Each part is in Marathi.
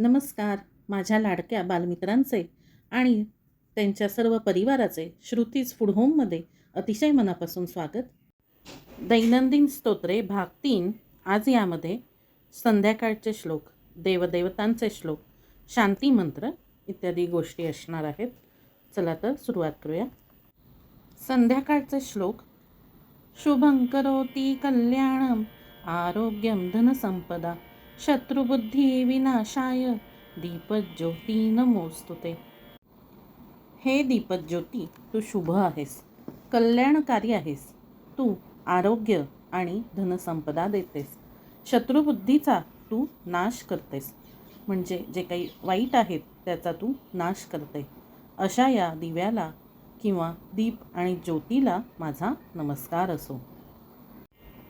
नमस्कार. माझ्या लाडक्या बालमित्रांचे आणि त्यांच्या सर्व परिवाराचे श्रुतीज फूड होममध्ये अतिशय मनापासून स्वागत. दैनंदिन स्तोत्रे भाग तीन. आज यामध्ये संध्याकाळचे श्लोक देवदेवतांचे श्लोक शांती मंत्र इत्यादी गोष्टी असणार आहेत. चला तर सुरुवात करूया. संध्याकाळचे श्लोक शुभंकरोती कल्याणम आरोग्यम धनसंपदा शत्रुबुद्धी विनाशाय. दीपज्योती नमोस्तुते. हे दीपज्योती तू शुभ आहेस. कल्याणकारी आहेस. तू आरोग्य आणि धनसंपदा देतेस. शत्रुबुद्धीचा तू नाश करतेस. म्हणजे जे काही वाईट आहेत त्याचा तू नाश करते. अशा या दिव्याला किंवा दीप आणि ज्योतीला माझा नमस्कार असो.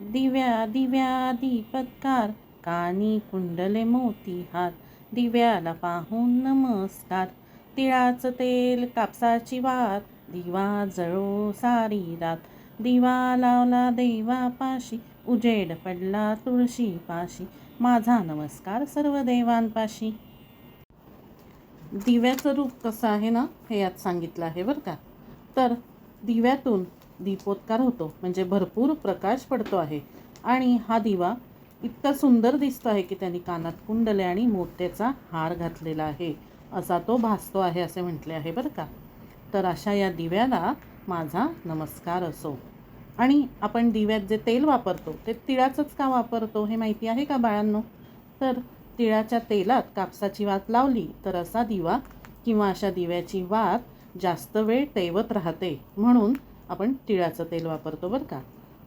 दिव्या दिव्या दीपत्कार. कानी कुंडले मोती हात दिव्याला पाहून नमस्कार. तिळाचं तेल कापसाची वात दिवा जळो सारी रात. दिवा लावला देवा पाशी उजेड पडला तुळशी पाशी. माझा नमस्कार सर्व देवांपाशी. दिव्याचं रूप कसं आहे ना हे यात सांगितलं आहे बरं का? तर दिव्यातून दीपोत्कार होतो म्हणजे भरपूर प्रकाश पडतो आहे. आणि हा दिवा इतका सुंदर दिसतो आहे की त्यांनी कानात कुंडले आणि मोत्याचा हार घातलेला आहे. असा तो भासतो आहे असे म्हटले आहे बरं का? तर अशा या दिव्याला माझा नमस्कार असो. आणि आपण दिव्यात जे तेल वापरतो ते तिळाचंच का वापरतो हे माहिती आहे का बाळांनो? तर तिळाच्या तेलात कापसाची वात लावली तर असा दिवा किंवा अशा दिव्याची वात जास्त वेळ तेवत राहते म्हणून आपण तिळाचं तेल वापरतो बरं का?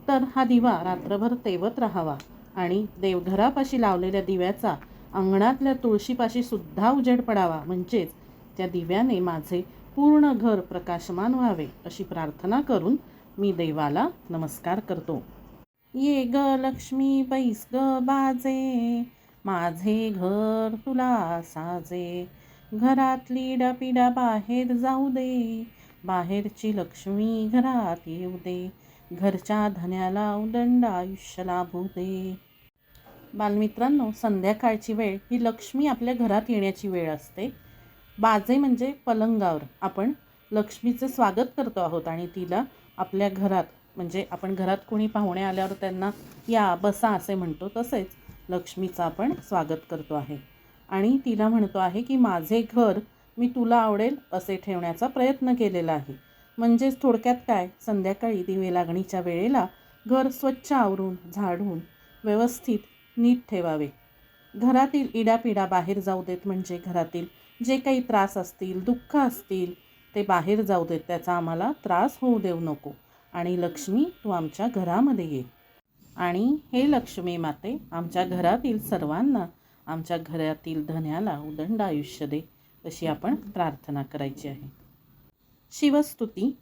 तर हा दिवा रात्रभर तेवत राहावा. आणि देवघरापाशी लावलेल्या दिव्याचा अंगणातल्या तुळशीपाशी सुद्धा उजेड पडावा. म्हणजेच त्या दिव्याने माझे पूर्ण घर प्रकाशमान व्हावे अशी प्रार्थना करून मी देवाला नमस्कार करतो. ये ग लक्ष्मी बैस ग बाजे माझे घर तुला साजे. घरातली डापिडा बाहेर जाऊ दे बाहेरची लक्ष्मी घरात येऊ दे. घरच्या धन्याला उदंड आयुष्य लाभू दे. बालमित्रांनो संध्याकाळची वेळ ही लक्ष्मी आपल्या घरात येण्याची वेळ असते. बाजे म्हणजे पलंगावर. आपण लक्ष्मीचं स्वागत करतो आहोत आणि तिला आपल्या घरात म्हणजे आपण घरात कोणी पाहुणे आल्यावर त्यांना या बसा असे म्हणतो. तसेच लक्ष्मीचं आपण स्वागत करतो आहे. आणि तिला म्हणतो आहे की माझे घर मी तुला आवडेल असे ठेवण्याचा प्रयत्न केलेला आहे. म्हणजेच थोडक्यात काय? संध्याकाळी दिवे लागणीच्या वेळेला घर स्वच्छ आवरून झाडून व्यवस्थित नीट ठेवावे. घरातील इडापिडा बाहेर जाऊ देत म्हणजे घरातील जे काही त्रास असतील दुःख असतील ते बाहेर जाऊ देत. त्याचा आम्हाला त्रास होऊ देऊ नको. आणि लक्ष्मी तू आमच्या घरामध्ये ये. आणि हे लक्ष्मी माते आमच्या घरातील सर्वांना आमच्या घरातील धन्याला उदंड आयुष्य दे अशी आपण प्रार्थना करायची आहे. शिवस्तुती.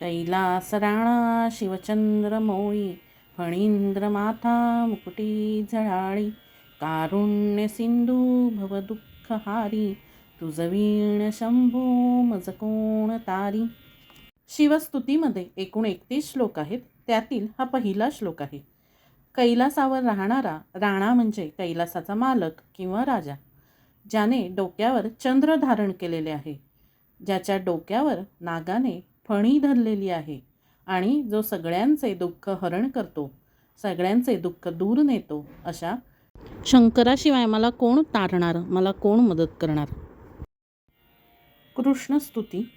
कैलासराणा शिवचंद्र मोळी फणींद्रमाथा मुकुटी झळाळी कारुण्य सिंधू भवदुःखहारी तुझवीण शंभो मज कोण तारी. शिवस्तुतीमध्ये एकूण एकतीस श्लोक आहेत त्यातील हा पहिला श्लोक आहे. कैलासावर राहणारा राणा म्हणजे कैलासाचा मालक किंवा राजा ज्याने डोक्यावर चंद्र धारण केलेले आहे ज्याच्या डोक्यावर नागाने फणी धरलेली आहे. आणि जो सगळ्यांचे दुःख हरण करतो सगळ्यांचे दुःख दूर नेतो अशा शंकराशिवाय मला कोण तारणार मला कोण मदत करणार? कृष्णस्तुती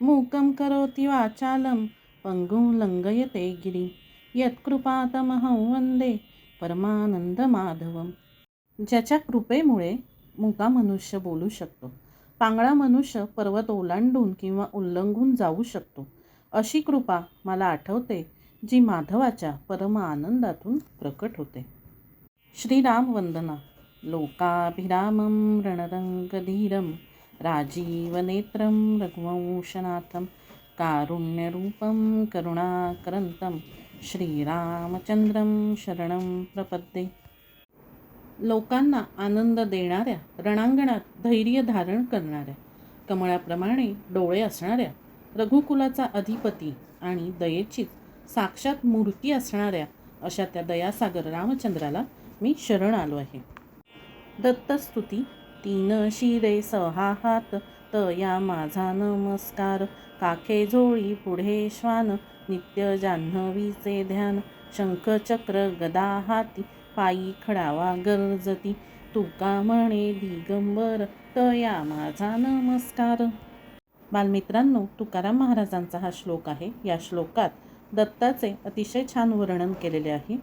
मूकं करोति वाचालं पङ्गुं लङ्घयते गिरि. यत्कृपातमहं वंदे परमानंदमाधवम ज्याच्या कृपेमुळे मुका मनुष्य बोलू शकतो. पांगळा मनुष्य पर्वत ओलांडून किंवा उल्लंघून जाऊ शकतो. अशी कृपा मला आठवते जी माधवाच्या परम आनंदातून प्रकट होते. श्रीराम वंदना. लोकाभिरामं रणरंगधीरं राजीवनेत्रं रघुवंशनाथं कारुण्यरूपं करुणाकरन्तं श्रीरामचंद्रं शरणं प्रपद्ये. लोकांना आनंद देणाऱ्या रणांगणात धैर्य धारण करणाऱ्या कमळाप्रमाणे डोळे असणाऱ्या रघुकुलाचा अधिपती आणि दयेचीच साक्षात मूर्ती असणाऱ्या अशा त्या दयासागर रामचंद्राला मी शरण आलो आहे. दत्तस्तुती तीन शिरे सहा हात. तया माझा नमस्कार. काखे झोळी पुढे श्वान. नित्य जान्हवीचे ध्यान. शंखचक्र गदा हाती. पायी खडावा गरजती. तुका म्हणे दिगंबर. तया माझा नमस्कार. बालमित्रांनो तुकाराम महाराजांचा हा श्लोक आहे. या श्लोकात दत्ताचे अतिशय छान वर्णन केलेले आहे.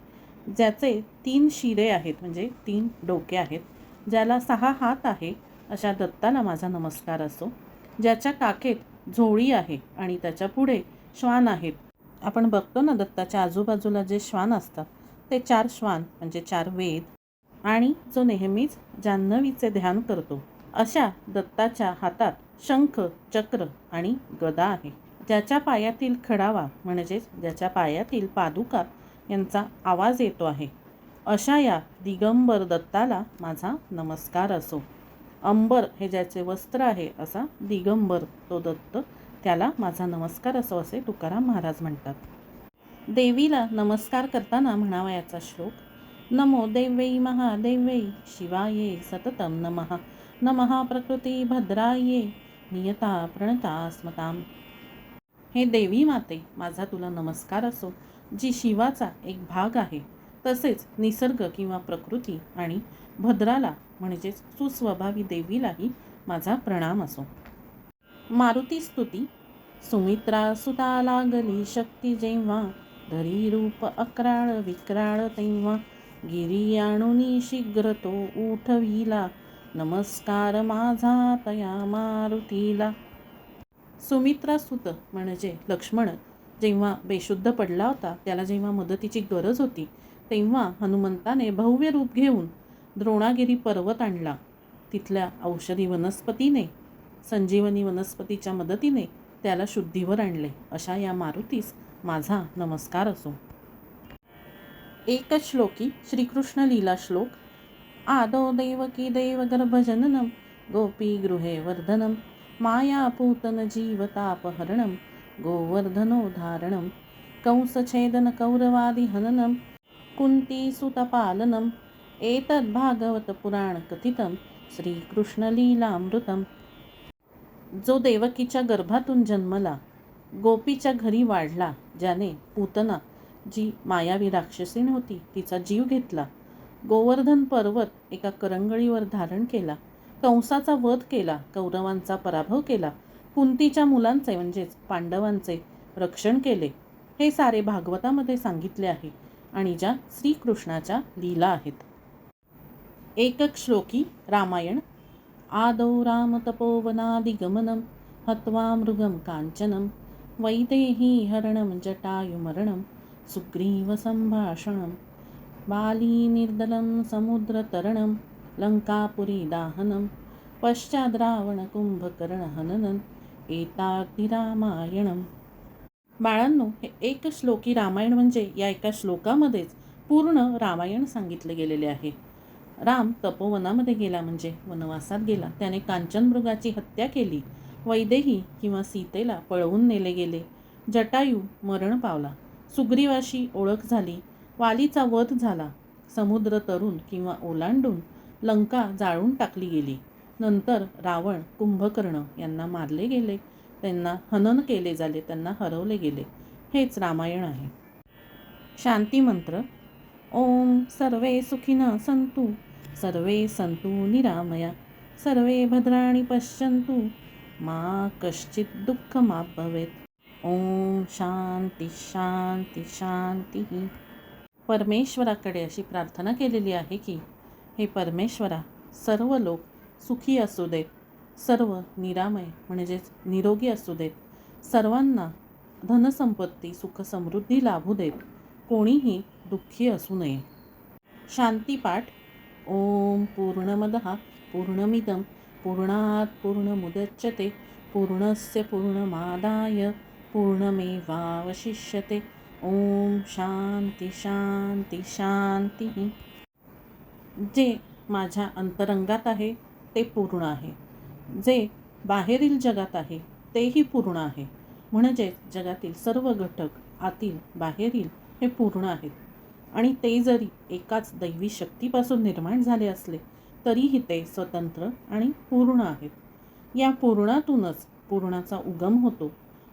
ज्याचे तीन शिरे आहेत म्हणजे तीन डोके आहेत ज्याला सहा हात आहे अशा दत्ताला माझा नमस्कार असो. ज्याच्या काखेत झोळी आहे आणि त्याच्या पुढे श्वान आहेत. आपण बघतो ना दत्ताच्या आजूबाजूला जे श्वान असतात ते चार श्वान म्हणजे चार वेद. आणि जो नेहमीच जान्हवीचे ध्यान करतो अशा दत्ताच्या हातात शंख चक्र आणि गदा आहे. ज्याच्या पायातील खडावा म्हणजेच ज्याच्या पायातील पादुका यांचा आवाज येतो आहे. अशा या दिगंबर दत्ताला माझा नमस्कार असो. अंबर हे ज्याचे वस्त्र आहे असा दिगंबर तो दत्त त्याला माझा नमस्कार असो असे तुकाराम महाराज म्हणतात. देवीला नमस्कार करताना म्हणावा याचा श्लोक नमो देवई महादेवई शिवाये सततम नमः. नमः प्रकृती भद्राये नियता प्रणता स्मताम हे देवी माते माझा तुला नमस्कार असो जी शिवाचा एक भाग आहे तसेच निसर्ग किंवा प्रकृती आणि भद्राला म्हणजेच सुस्वभावी देवीलाही माझा प्रणाम असो. मारुती स्तुती. सुमित्रा सुता लागली शक्ती जेव्हा धरी रूप अकराळ विक्राळ तेव्हा गिरी आणून शीघ्र तो उठविला नमस्कार माझा तया मारुतीला. सुमित्रा सुत म्हणजे लक्ष्मण जेव्हा बेशुद्ध पडला होता त्याला जेव्हा मदतीची गरज होती तेव्हा हनुमंताने भव्य रूप घेऊन द्रोणागिरी पर्वत आणला. तिथल्या औषधी वनस्पतीने संजीवनी वनस्पतीच्या मदतीने त्याला शुद्धीवर आणले. अशा या मारुतीस माझा नमस्कार असो. एकच श्लोकी श्रीकृष्ण लीला श्लोक आदौ देवकी देवगर्भजननं गोपीगृहे वर्धनं मायापूतन जीवतापहरणं गोवर्धनोद्धारणं कंसछेदनकौरवादिहननं कुन्तीसुतपालनम् एतद्भागवतपुराणकथितं श्रीकृष्णलीलामृतं जो देवकीच्या गर्भातून जन्मला गोपीच्या घरी वाढला ज्याने पूतना जी मायावी राक्षसीण होती तिचा जीव घेतला गोवर्धन पर्वत एका करंगळीवर धारण केला. कंसाचा वध केला कौरवांचा पराभव केला. कुंतीच्या मुलांचे म्हणजेच पांडवांचे रक्षण केले. हे सारे भागवतामध्ये सांगितले आहे आणि ज्या श्रीकृष्णाच्या लीला आहेत. एकक श्लोकी रामायण. आदौ रामतपोवनादिगमनं हत्वा मृगं कांचनं वैदेही हरणं जटायुमरणं सुग्रीवसंभाषणं बालीनिर्दलं समुद्रतरणं लङ्कापुरीदाहनं पश्चाद्रावणकुम्भकर्णहननं एतातिरामायणं बाळांनो हे एक श्लोकी रामायण म्हणजे या एका श्लोकामध्येच पूर्ण रामायण सांगितले गेलेले आहे. राम तपोवनामध्ये गेला म्हणजे वनवासात गेला. त्याने कांचन मृगाची हत्या केली. वैदेही किंवा सीतेला पळवून नेले गेले. जटायू मरण पावला. सुग्रीवाशी ओळख झाली. वालीचा वध झाला. समुद्र तरुण किंवा ओलांडून लंका जाळून टाकली गेली. नंतर रावण कुंभकर्ण यांना मारले गेले. त्यांना हनन केले झाले त्यांना हरवले गेले. हेच रामायण आहे. शांती मंत्र. ओम सर्वे सुखिनः सन्तु सर्वे सन्तु निरामया सर्वे भद्राणी पश्यन्तु मा कश्चित् दुःखमा भवेत ओम शांती शांती शांती. परमेश्वराकडे अशी प्रार्थना केलेली आहे की हे परमेश्वरा सर्व लोक सुखी असू देत. सर्व निरामय म्हणजेच निरोगी असू देत. सर्वांना धनसंपत्ती सुखसमृद्धी लाभू देत. कोणीही दुःखी असू नये. शांतीपाठ ओम पूर्णमद पूर्णमिदं पूर्णात पूर्णमुदच्यते. पूर्णस्य पूर्णमादाय पूर्णमेवावशिष्यते. ओम शांती शांती शांती. जे माझ्या अंतरंगात आहे ते पूर्ण आहे. जे बाहेरील जगात आहे तेही पूर्ण आहे. म्हणजे जगातील सर्व घटक आतील बाहेरील हे पूर्ण आहेत. आणि ते जरी एकाच दैवी शक्तीपासून निर्माण झाले असले तरीही ते स्वतंत्र आणि पूर्ण आहेत. या पूर्णातूनच पूर्णाचा उगम होतो.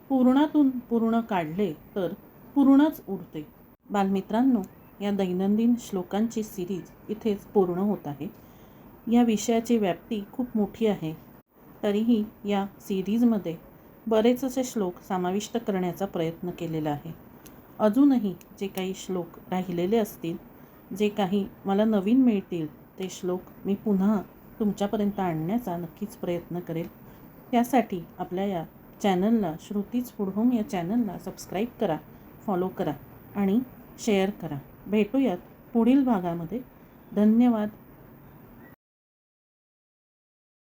पूर्णातून पूर्ण काढले तर पूर्णच उरते बालमित्रांनो या दैनंदिन श्लोकांची सिरीज इथेच पूर्ण होत आहे. या विषयाची व्याप्ती खूप मोठी आहे. तरीही या सिरीजमध्ये बरेच असे श्लोक समाविष्ट करण्याचा प्रयत्न केलेला आहे. अजूनही जे काही श्लोक राहिलेले असतील जे काही मला नवीन मिळतील ते श्लोक मी पुन्हा तुमच्यापर्यंत आणण्याचा नक्कीच प्रयत्न करेल. त्यासाठी आपल्या या चॅनलला श्रुतीच फूड होम या चॅनलला सबस्क्राईब करा. फॉलो करा आणि शेअर करा. भेटूयात पुढील भागामध्ये. धन्यवाद.